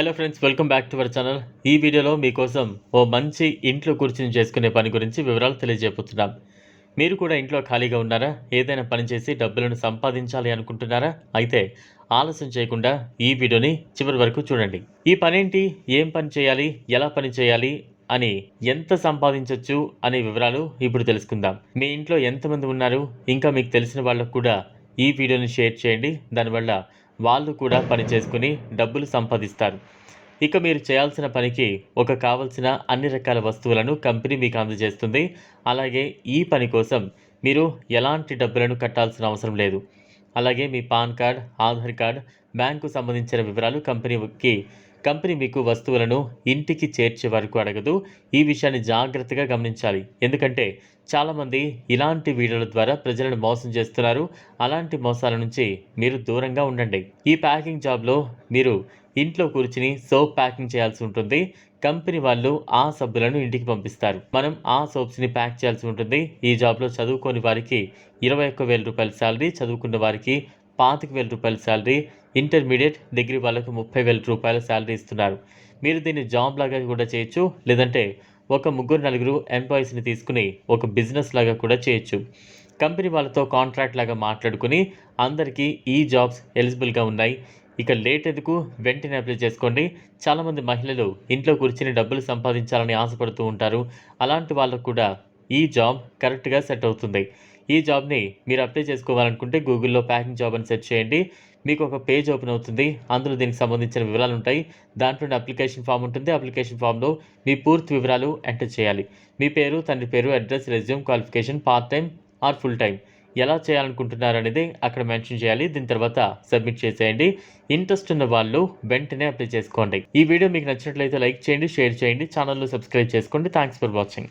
Hello friends welcome back to our channel. ఈ వీడియోలో మీకోసం ఓ మంచి ఇంట్లో కూర్చుని చేసుకునే పని గురించి వివరాలు తెలియజేపుతున్నాం మీరు కూడా ఇంట్లో ఖాళీగా ఉన్నారా? ఏదైనా పని చేసి డబ్బులను సంపాదించాలి అనుకుంటున్నారా? అయితే ఆలస్యం చేయకుండా ఈ వీడియోని చివరి వరకు చూడండి. ఈ పనేంటి? ఏం పని చేయాలి? ఎలా పని చేయాలి? అని ఎంత సంపాదించవచ్చు అనే వివరాలు ఇప్పుడు తెలుసుకుందాం. మీ ఇంట్లో ఎంతమంది ఉన్నారు? ఇంకా మీకు తెలిసిన వాళ్ళకు కూడా ఈ వీడియోని షేర్ చేయండి. దానివల్ల వాళ్ళు కూడా పని చేసుకుని డబ్బులు సంపాదిస్తారు. ఇక మీరు చేయాల్సిన పనికి ఒక కావలసిన అన్ని రకాల వస్తువులను కంపెనీ మీకు అందజేస్తుంది. అలాగే ఈ పని కోసం మీరు ఎలాంటి డబ్బులను కట్టాల్సిన అవసరం లేదు. అలాగే మీ PAN card Aadhaar card bank సంబంధించిన వివరాలు కంపెనీకి కంపెనీ మీకు వస్తువులను ఇంటికి చేర్చే వరకు అడగదు. ఈ విషయాన్ని జాగ్రత్తగా గమనించాలి. ఎందుకంటే చాలామంది ఇలాంటి వీడియోల ద్వారా ప్రజలను మోసం చేస్తున్నారు. అలాంటి మోసాల నుంచి మీరు దూరంగా ఉండండి. ఈ ప్యాకింగ్ జాబ్లో మీరు ఇంట్లో కూర్చుని సోప్ ప్యాకింగ్ చేయాల్సి ఉంటుంది. కంపెనీ వాళ్ళు ఆ సబ్బులను ఇంటికి పంపిస్తారు. మనం ఆ సోప్స్ని ప్యాక్ చేయాల్సి ఉంటుంది. ఈ జాబ్లో చదువుకోని వారికి ఇరవై ఒక్క వేల రూపాయల శాలరీ చదువుకున్న వారికి పాతిక వేల రూపాయల శాలరీ ఇంటర్మీడియట్ డిగ్రీ వాళ్ళకు ముప్పై వేల రూపాయల శాలరీ ఇస్తున్నారు. మీరు దీన్ని జాబ్ లాగా కూడా చేయొచ్చు లేదంటే ఒక ముగ్గురు నలుగురు ఎంప్లాయీస్ని తీసుకుని ఒక బిజినెస్ లాగా కూడా చేయొచ్చు. కంపెనీ వాళ్ళతో కాంట్రాక్ట్ లాగా మాట్లాడుకుని అందరికీ ఈ జాబ్స్ ఎలిజిబుల్గా ఉన్నాయి. ఇక లేట్ ఎందుకు? వెంటనే అప్లై చేసుకోండి. చాలామంది మహిళలు ఇంట్లో కూర్చుని డబ్బులు సంపాదించాలని ఆశపడుతూ ఉంటారు. అలాంటి వాళ్ళకు కూడా ఈ జాబ్ కరెక్ట్గా సెట్ అవుతుంది. ఈ జాబ్ని మీరు అప్లై చేసుకోవాలనుకుంటే గూగుల్లో ప్యాకింగ్ జాబ్ అని సెర్చ్ చేయండి. మీకు ఒక పేజ్ ఓపెన్ అవుతుంది. అందులో దీనికి సంబంధించిన వివరాలు ఉంటాయి. దాంట్లో అప్లికేషన్ ఫామ్ ఉంటుంది. అప్లికేషన్ ఫామ్లో మీ పూర్తి వివరాలు ఎంటర్ చేయాలి. మీ పేరు తండ్రి పేరు address resume qualification part time or full time. ఎలా చేయాలనుకుంటున్నారు అనేది అక్కడ మెన్షన్ చేయాలి. దీని తర్వాత సబ్మిట్ చేసేయండి. ఇంట్రెస్ట్ ఉన్న వాళ్ళు వెంటనే అప్లై చేసుకోండి. ఈ వీడియో మీకు నచ్చినట్లయితే లైక్ చేయండి షేర్ చేయండి. ఛానల్లో సబ్స్క్రైబ్ చేసుకోండి. Thanks for watching.